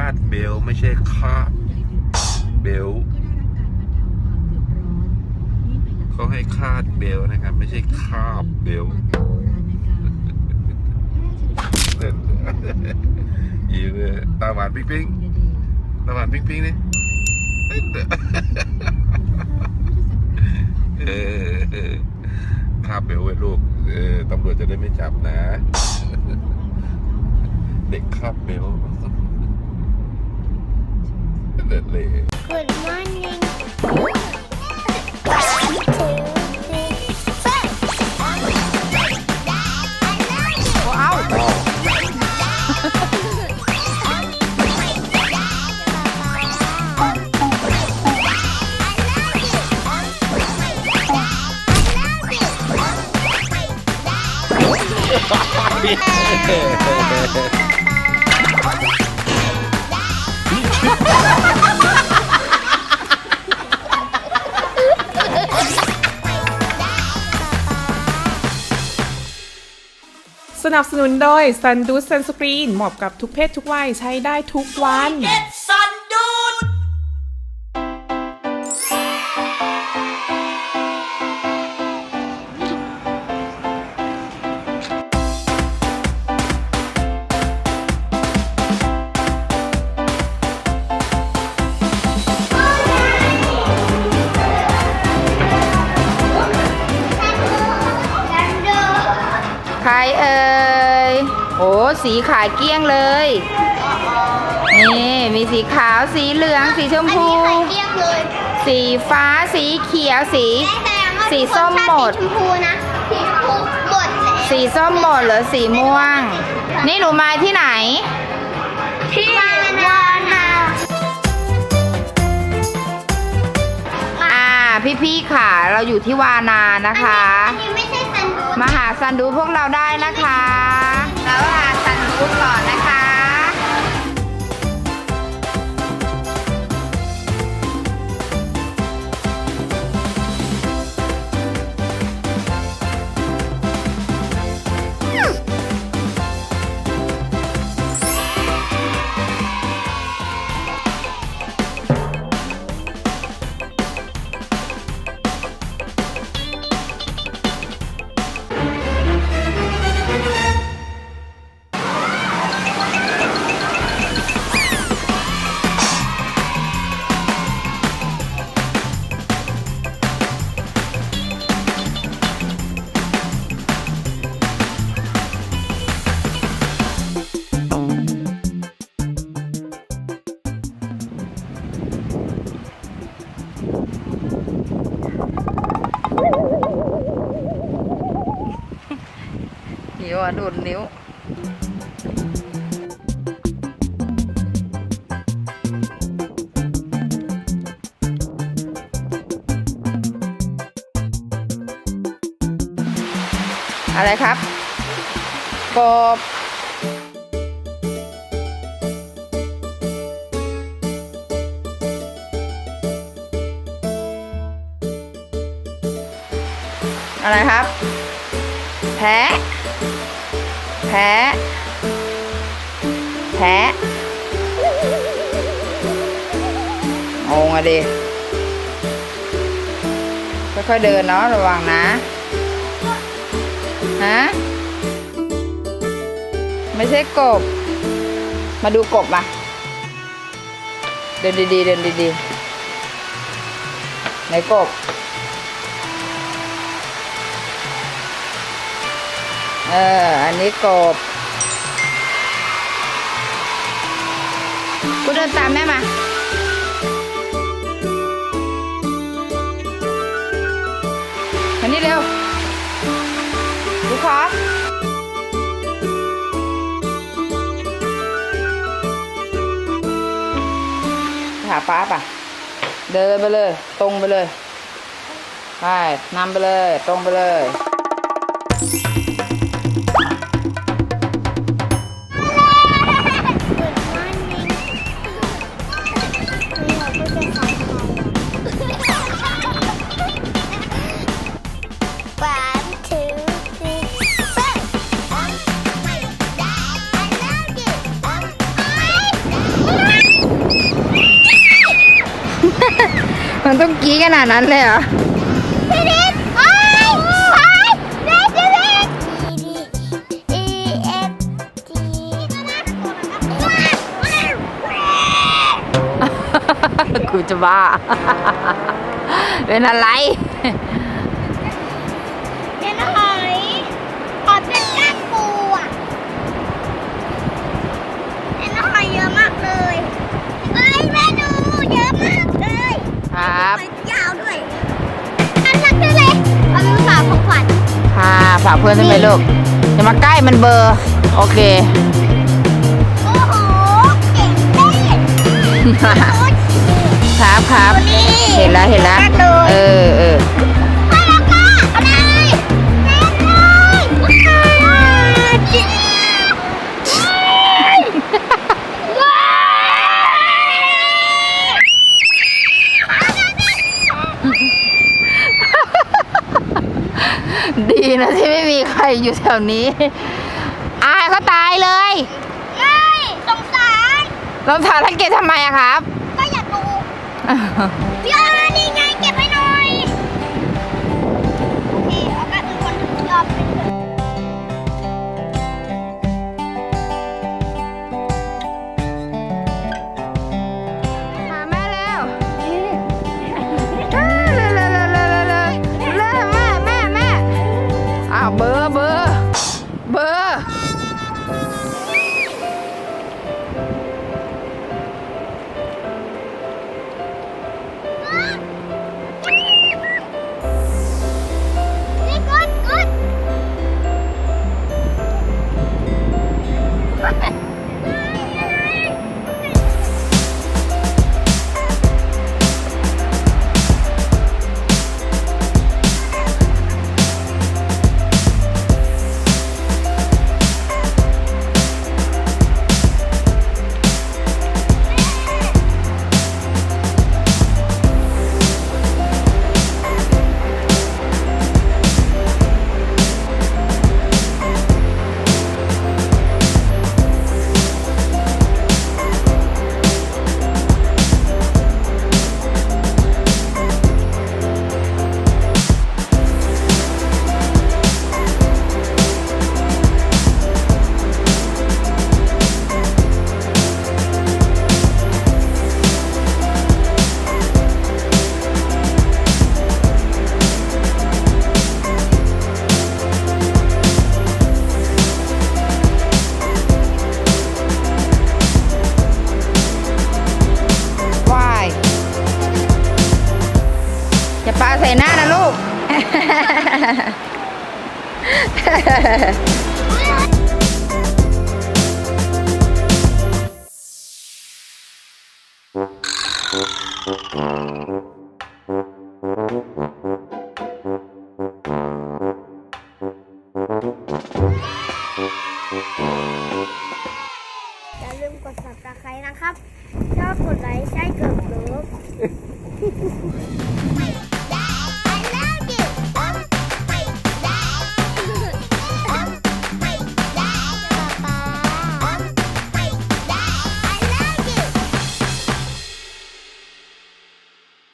าดเบลไม่ใช่คาดเบลเขาให้คาดเบลนะครับ ไม่ใช่คาบเบลต์อีเลยตาหวานปิ๊งปิ๊งตาหวานปิ๊งปิ๊งนี่เออคาบเบลไว้ลูกเออตำรวจจะได้ไม่จับนะ เด็กคาบเบล ต์เด็ดเลย Good morning. One, นับสนุนโดย Sun d u s Sunscreen เหมาะกับทุกเพศทุกวัยใช้ได้ทุกวัน ใครเอ่ยโอ้สีขายเกลี้ยงเลย นี่ มีสีขาวสีเหลืองสีชมอันพูนี้ไข่เรียบเลยสีฟ้าสีเขียวสีแม่แสดงว่าสีส้มหมดสีชมพูนะสีชมพูหมดแล้วสีส้มหมดเหรือสีม่วง นี่หนูมาที่ไหน ที่วานาอ่า พี่ๆค่ะ เราอยู่ที่วานานะคะ อันนี้ไมาหาซันดูพวกเราได้นะคะ แล้วหาซันดูก่อนนะคะ อะดูนิ้วอะไรครับกบอะไรครับ แพะ แพะ แพะงงอะดิค่อยๆเดินเนาะระวังนะฮะไม่ใช่กบ มาดูกบมาเดินดีๆเดินดีๆไหนกบ เออ อันนี้กบกูเดินตามแม่มาอันนี้เร็วดูขอหาป้าป่ะ เดินไปเลย ตรงไปเลย ไปนำไปเลย ตรงไปเลย มันต้องกี้ขนาดนั้นเลยเหรอกูจะบ้า เป็นอะไร ฝากเพื่อนใช่ไหมลูกอย่ามาใกล้มันเบลอร์โอเค โอ้โหเก่งเต้นโอ้ยครับครับตัวนี้เห็นแล้วเห็นแล้วมากเลยเออเออ ดีนะที่ไม่มีใครอยู่แถวนี้ อายเขาตายเลยไม่สงสารรองเท้าทังเกตทำไมอะครับ ก็อยากดูพี่อา Mm-hmm.